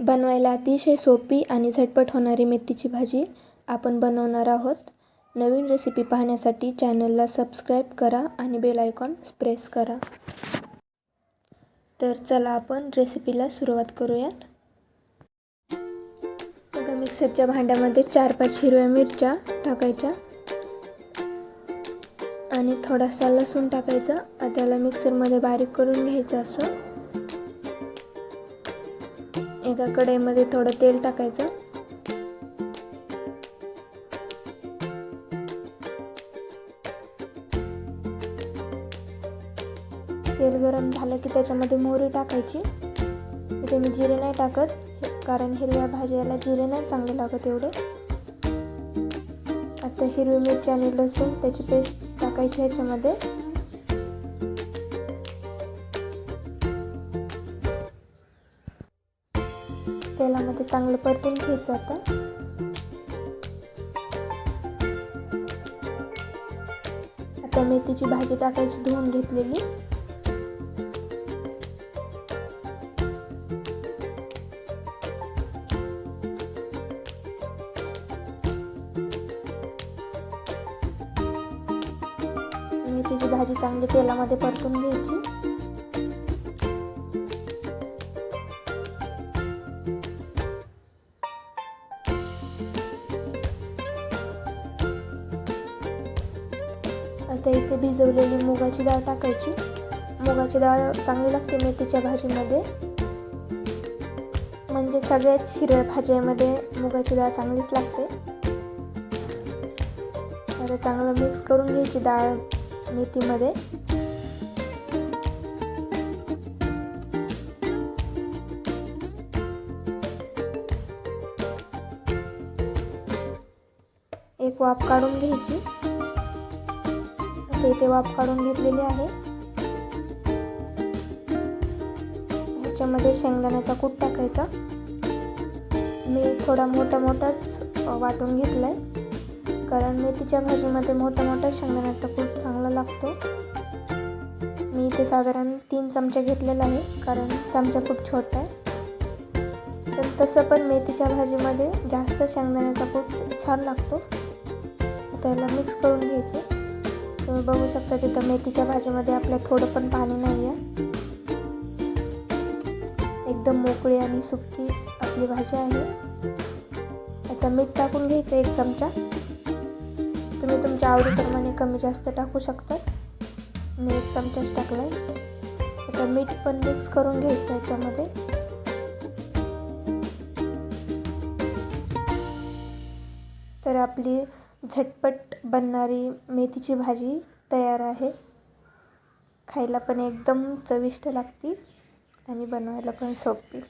बनवायला अतिशय सोपी आणि झटपट होणारी मेथीची भाजी आपण बनवणार आहोत. नवीन रेसिपी पाहण्यासाठी चॅनलला सबस्क्राईब करा आणि बेल आयकॉन प्रेस करा. तर चला आपण रेसिपीला सुरुवात करूयात. बघा मिक्सरच्या भांड्यामध्ये चार पाच हिरव्या मिरच्या टाकायच्या आणि थोडासा लसूण टाकायचा. त्याला मिक्सरमध्ये बारीक करून घ्यायचं असं. एका कढईमध्ये थोडं तेल टाकायचं. तेल गरम झालं की त्याच्यामध्ये मोहरी टाकायची. इथे मी जिरे नाही टाकत कारण हिरव्या भाज्याला जिरे नाही चांगले लागत एवढे. आता हिरवी मिरची आणि लसूण त्याची पेस्ट टाकायची ह्याच्यामध्ये. तेलामध्ये चांगलं परतून घ्यायचं आता. आता मेथीची भाजी टाकायची धुवून घेतलेली. मेथीची भाजी चांगली तेलामध्ये परतून घ्यायची. आता इथे भिजवलेली मुगाची डाळ टाकायची. मुगाची डाळ चांगली लागते मेथीच्या भाजीमध्ये. म्हणजे सगळ्याच हिरव्या भाज्यामध्ये मुगाची डाळ चांगलीच लागते. आता चांगलं मिक्स करून घ्यायची डाळ मेथीमध्ये. एक वाफ काढून घ्यायची. आता इथे वाफ काढून घेतलेली आहे. ह्याच्यामध्ये शेंगदाण्याचा कूट टाकायचा. मी थोडा मोठा मोठाच वाटून घेतलाय. कारण मेथीच्या भाजीमध्ये मोठा मोठा शेंगदाण्याचा कूट चांगला लागतो. मी इथे साधारण तीन चमचे घेतलेला आहे कारण चमचा खूप छोटा आहे. पण तसं पण मेथीच्या भाजीमध्ये जास्त शेंगदाण्याचा कूट छान लागतो. त्याला मिक्स करून घ्यायचं. तुम्ही बघू शकता तिथं मेथीच्या भाजीमध्ये आपल्या थोडं पण पाणी नाही आहे एकदम मोकळी आणि सुकी आपली भाजी आहे. आता मीठ टाकून घ्यायचं एक चमचा. तुम्ही तुमच्या आवडीप्रमाणे कमी जास्त टाकू शकता. मी एक चमचाच टाकलाय. आता मीठ पण मिक्स करून घ्यायचं याच्यामध्ये. तर आपली झटपट बनणारी मेथीची भाजी तयार आहे. खायला पण एकदम चविष्ट लागते आणि बनवायला पण सोपी.